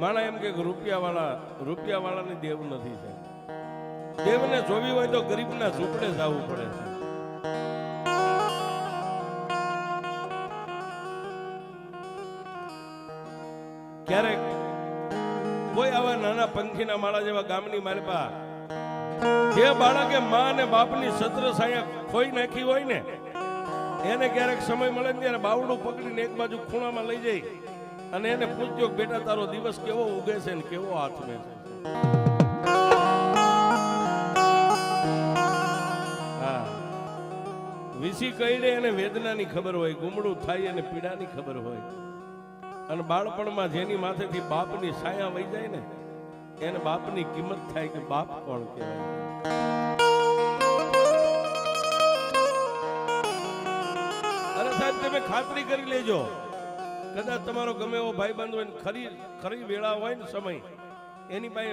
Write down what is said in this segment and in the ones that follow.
માણા એમ કે રૂપિયા વાળા રૂપિયા વાળાની દેવ નથી છે. દેવને જોવી હોય તો ગરીબના ઝૂંપડે જવું પડે છે. ક્યારેક કોઈ આવા નાના પંખીના માળા જેવા ગામની માલપા જે બાળકે મા અને બાપની સત્ર સાયા ખોઈ નાખી હોય ને, એને ક્યારેક સમય મળે ને ત્યારે બાવડું પકડીને એક બાજુ ખૂણામાં લઈ જાય. અને એને પૂછજો બેટા, તારો દિવસ કેવો ઉગે છે ને કેવો હાથમે છે? હા. વિસી કઈડે એને વેદનાની ખબર હોય, ગુમડું થાય અને પીડાની ખબર હોય. અને બાળપણમાં જેની માથેથી બાપની છાયા વહી જાય ને, એને બાપની કિંમત થાય કે બાપ કોણ કહેવાય? અરે સાહેબ, તમે ખાતરી કરી લેજો. કદાચ તમારો ગમે એવો ભાઈ બંધ હોય ને ખરી ખરી વેળા હોય ને સમય, એની પાસે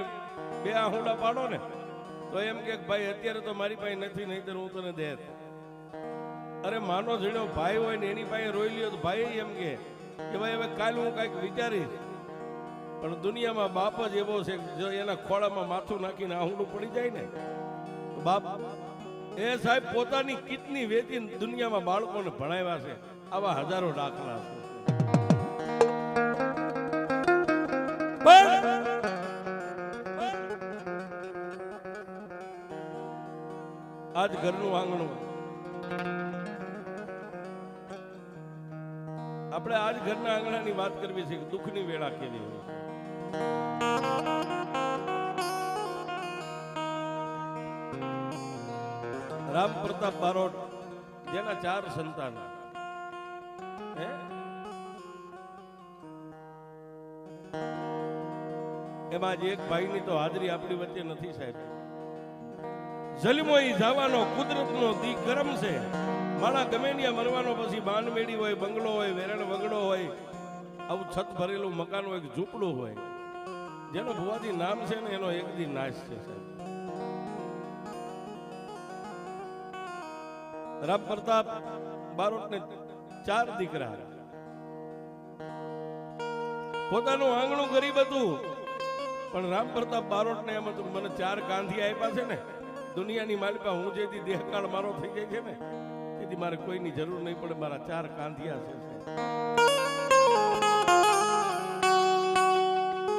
બે આહુડા પાડો ને, તો એમ કે ભાઈ, અત્યારે તો મારી પાસે નથી નહીં હું તને દે. અરે માનો જીણો ભાઈ હોય ને એની પાસે રોઈ લ્યો તો ભાઈ એમ કે ભાઈ, હવે કાલ હું કાંઈક વિચારીશ. પણ દુનિયામાં બાપ જ એવો છે જો એના ખોળામાં માથું નાખીને આહુડું પડી જાય ને બાપ એ સાહેબ પોતાની કિટની વેચીને દુનિયામાં બાળકોને ભણાવ્યા છે. આવા હજારો દાખલા છે. આજ ઘરનું આંગણું. આપણે આજ ઘરના આંગણાની વાત કરવી છે કે દુઃખની વેળા કેવી હોય. રામ પ્રતાપ બારોટ, જેના ચાર સંતાન. હે? એમાં જ એક ભાઈની તો હાજરી આપણી વચ્ચે નથી સાહેબ. જલમો ઈ જવાનો કુદરતનો દી ગરમ છે. માણા ગમે મરવાનો પછી બાનમેડી હોય, બંગલો હોય, વેરણ વગડો હોય, આવું છત ભરેલું મકાન હોય ઝૂંપડું હોય. જેનો ભુવાજી નામ છે ને, એનો એક દી નાશ છે, સાહેબ. રામ પ્રતાપ બારોટને ચાર દીકરા. પોતાનું આંગણું ગરીબ હતું, પણ રામ પ્રતાપ બારોટને એમ હતું મને ચાર કાંધી આપ્યા છે ને દુનિયાની માલિકા, હું જેથી દેહકાળ મારો થઈ જાય છે ને, તેથી મારે કોઈની જરૂર નહીં પડે, મારા ચાર કાંધિયા છે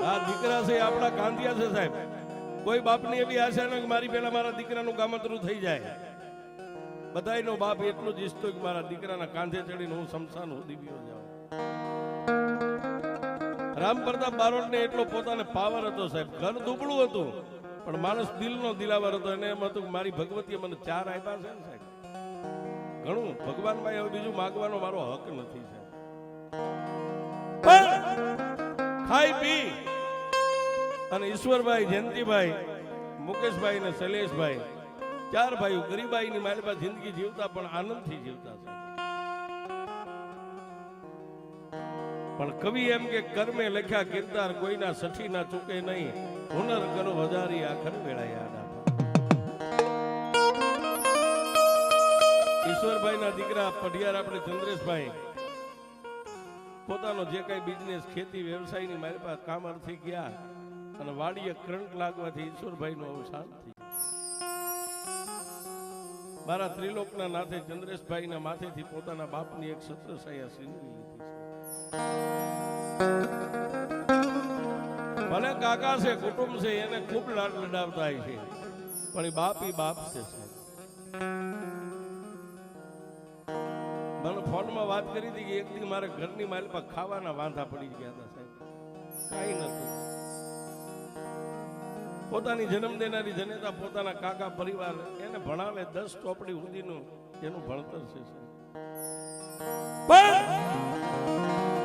આ દીકરા છે, આપણા કાંધિયા છે સાહેબ. કોઈ બાપની એવી આશા ન મારી પહેલા મારા દીકરાનું ગામતરું થઈ જાય. બધાયનો બાપ એટલું જ ઈચ્છતો કે મારા દીકરાના કાંધે ચડીને હું શમશાન સુધી ગયો જાઉં. રામ પ્રતાપ બારોટને એટલો પોતાને પાવર હતો સાહેબ. ઘર દુબળું હતું. પણ માણસ દિલનો દિલાવર હતો એને એમ હતું મારી ભગવતીએ મને ચાર આપ્યા છે ને સાહેબ. ઘણું. ભગવાન ભાઈ હવે બીજું માગવાનો મારો હક નથી સાહેબ. ખાઈ પી અને ઈશ્વરભાઈ, જયંતિભાઈ, મુકેશભાઈ ને શૈલેષભાઈ, ચાર ભાઈઓ ગરીબાઈની મારી પાસે જિંદગી જીવતા પણ આનંદથી જીવતા છે. પણ કવિ એમ કે, કર્મે લખ્યા કિરદાર કોઈના સઠી ના ચૂકે નહીં. હુનર કરો વધારી આખર વેળાય આડા ઈશ્વરભાઈ ના દીકરા પઢિયાર આપણે ચંદ્રેશભાઈ, પોતાનો જે કઈ બિઝનેસ ખેતી, વ્યવસાયની મારી પાસે કામ અર્થે ગયા અને વાડીએ કરંટ લાગવાથી ઈશ્વરભાઈનું અવસાન થયું મારા ત્રિલોકના નાથે ચંદ્રેશભાઈના માથેથી પોતાના બાપની એક છત્રછાયા સીનવી લીધી છે. ભલે કાકા છે, કુટુંબ છે, એને ખૂબ લાડ લડાવતા છે પણ એ બાપ એ બાપ છે. મને ફોનમાં વાત કરી હતી કે એક દી મારે ઘરની પાસે ખાવાના વાંધા પડી ગયા હતા, સાહેબ કાંઈ નથી પોતાની જન્મ દેનારી જનેતા, પોતાના કાકા પરિવાર, એને ભણાવે દસ ચોપડી સુધીનું એનું ભણતર છે. પણ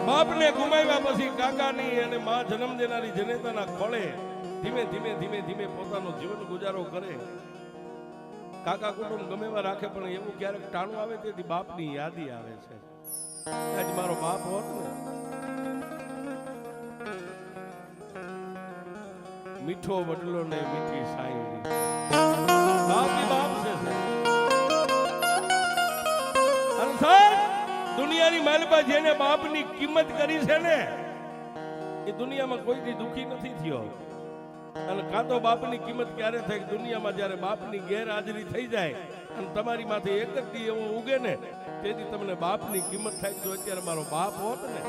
બાપને ગુમાવ્યા પછી કાકાની અને મા જન્મ દેનારી જનેતાના ખોળે ધીમે ધીમે ધીમે ધીમે પોતાનો જીવન ગુજારો કરે. કાકા કુટુંબ ગમે એવા રાખે, પણ એવું ક્યારેક ટાણું આવે તેથી બાપની યાદી આવે છે. આજ મારો બાપ હોત ને, મીઠો વડલો ને મીઠી સાયરી. દુનિયાની માલપા જેને બાપની કિંમત કરી છે ને, એ દુનિયામાં કોઈથી દુખી નથી થયો. અને કાં તો બાપની કિંમત ક્યારે થાય દુનિયામાં જ્યારે બાપની ગેરહાજરી થઈ જાય અને તમારી માથે એક જ દી એવું ઉગે ને, તેથી તમને બાપની કિંમત થાય જો અત્યારે મારો બાપ હોત ને,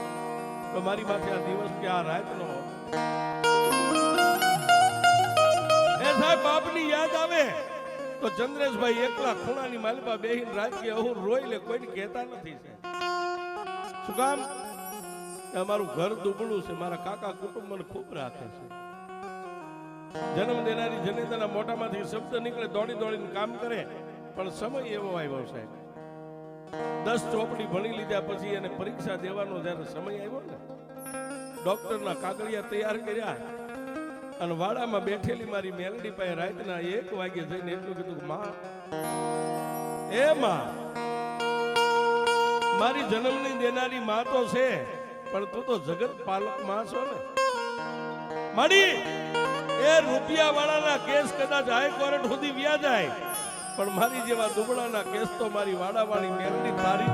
તો મારી માથે આ દિવસ કે આ રાત નો એ સાહેબ, બાપની યાદ આવે તો ચંદ્રેશભાઈ એકલા ખૂણાની માલપા બેહીન રાજકીય અહુ રોઈ લે, કોઈને કહેતા નથી સાહેબ. શું કામ? અમારું ઘર દુબળું છે. મારા કાકા કુટુંબ મને ખૂબ રાખે છે. જન્મ દેનારી જનેતાના મોટામાંથી શબ્દ નીકળે, દોડી દોડીને કામ કરે. પણ સમય એવો આવ્યો છે. દસ ચોપડી ભણી લીધા પછી એને પરીક્ષા દેવાનો જ્યારે સમય આવ્યો ને, ડોક્ટરના કાગળિયા તૈયાર કર્યા અને વાડામાં બેઠેલી મારી મેલડી પાસે રાતના એક વાગે જઈને એટલું કીધું, માં, એ માં મારી જન્મની દેનારી માં તો છે, પણ તું તો જગત પાલકમાં છો ને. માડી, એ રૂપિયા વાળાના કેસ કદાચ હાઈકોર્ટ સુધી વ્યા જાય, પણ મારી જેવા દુબળાના કેસ તો મારી વાડાવાળી મેલડી તારી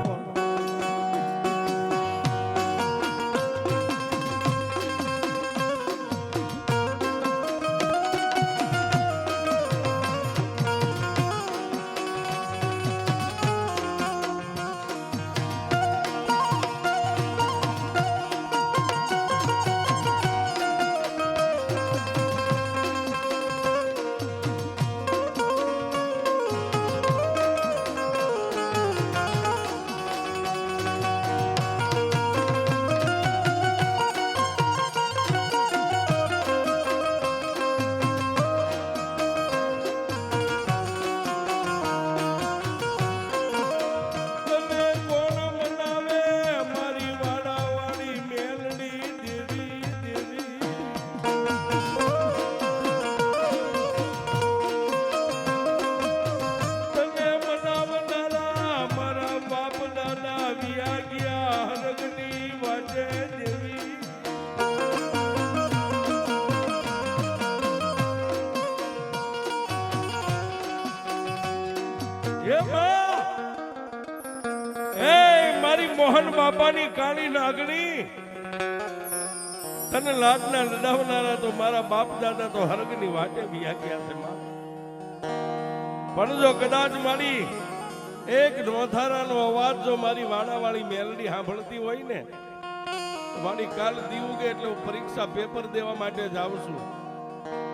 મારી બાપાની કાળી નાગણી. તને લાજના લડાવનારા તો મારા બાપ દાદા તો હરગની વાટે પણ જો કદાચ મારી એક નોથારાનો અવાજ જો મારી વાડાવાળી મેલડી સાંભળતી હોય ને મારી કાલ દીવું કે એટલે હું પરીક્ષા પેપર દેવા માટે જ આવું છું.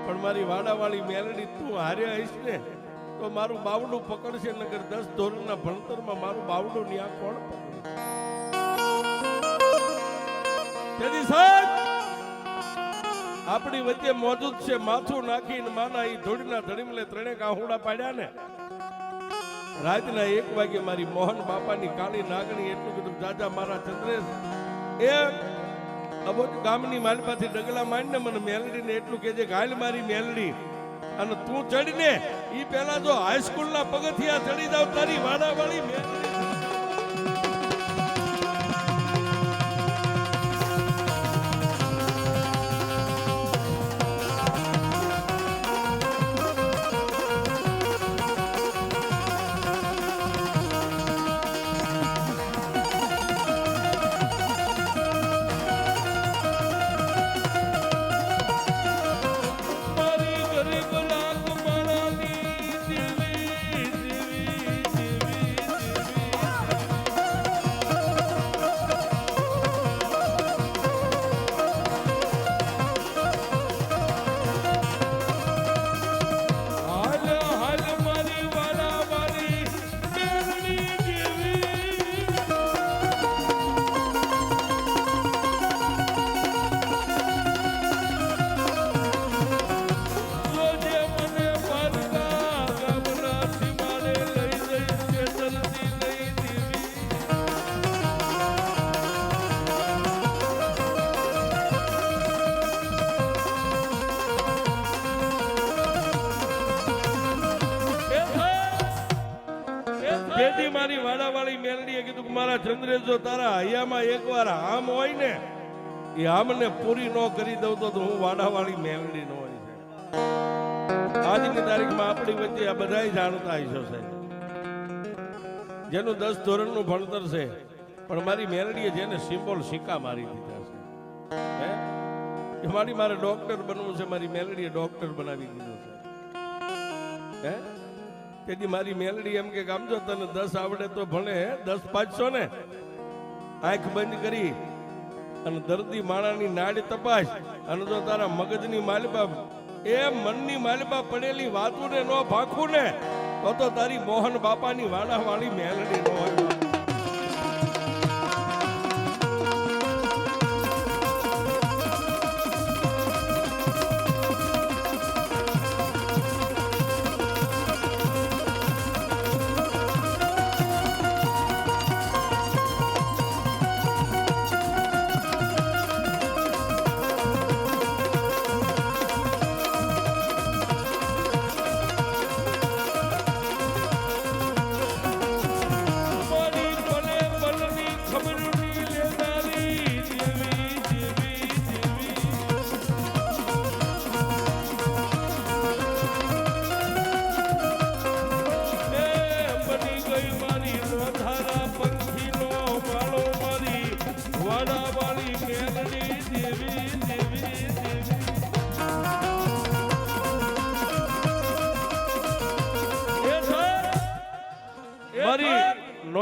પણ મારી વાડાવાળી મેલડી તું હારે હઈશ ને, તો મારું બાવડું પકડશે નગર દસ ધોરણના ભણતરમાં મારું બાવડું ન્યા કોણ પકડે? તેથી સાહેબ, આપણી વચ્ચે મોજૂદ છે માથું નાખીને માના એ ધોડીના ધડીમલે ત્રણે કાહુડા પાડ્યા ને. રાતના એક વાગે મારી મોહન બાપાની કાળી નાગણી એટલું કીધું દાદા મારા ચંદ્રેશ એ અબોજ ગામની માલપાથી ડગલા માંડીને મને મેલડીને એટલું કહેજે જે ઘાયલ મારી મેલડી. અને તું ચડીને એ પહેલા જો હાઈસ્કૂલના પગથિયા ચડી જાવ તારી વાડાવાળી મેલડી. જેથી મારી વાડાવાળી મેલડીએ કીધું મારા ચંદ્રેશ જો તારા હૈયામાં એકવાર આમ હોય ને, એ આમને પૂરી ન કરી દઉં તો હું વાડાવાળી મેલડી નો હોય છે. આજની તારીખમાં આપણી વચ્ચે આ બધા જાણતા હશો સાહેબ. જેનું દસ ધોરણનું ભણતર છે, પણ મારી મેલડીએ જેને સિમ્બોલ સિક્કા મારી દીધા છે. મારી મારે ડોક્ટર બનવું છે, મારી મેલડીએ ડોક્ટર બનાવી દીધું છે. હે? તેથી મારી મેલડી એમ કે આમ જો તને દસ આવડે તો ભણે દસ પાંચસો ને? આંખ બંધ કરી અને દર્દી માણાની નાડ તપાસ. અને જો તારા મગજની માલિબા, એ મનની માલિબા પડેલી વાતું ને નો ભાખું ને તો તો તારી મોહન બાપાની વાળા વાળી મેલડી ન હોય.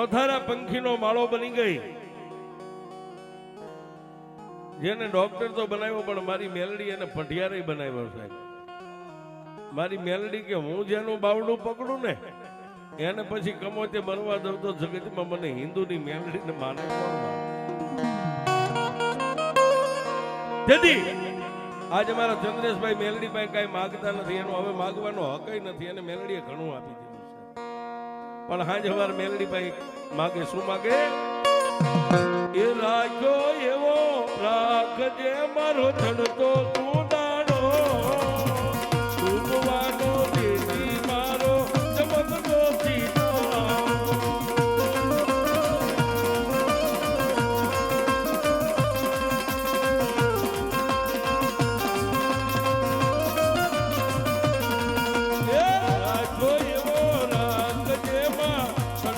નોધારા પંખીનો માળો બની ગઈ. જેને ડોક્ટર તો બનાવ્યો, પણ મારી મેલડી એને પઢિયારે બનાવ્યો સાહેબ. મારી મેલડી કે હું જેનું બાવડું પકડું ને, એને પછી કમોતે બનવા દઉં તો જગતમાં મને હિન્દુની મેલડીને માને? તેથી, આજે મારા ચંદ્રેશભાઈ મેલડી પાસે કઈ માગતા નથી, એનો હવે માગવાનો હક નથી, એને મેલડીએ ઘણું આપી પણ હાજ હવાર મેલડી ભાઈ માગે શું માગે? એ રાખ્યો એવો રાખજે મારો ચડતો તું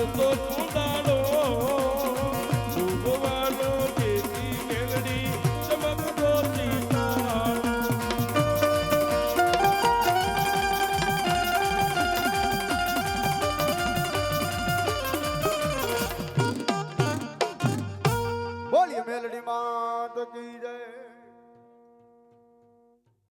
એ રાખો એવો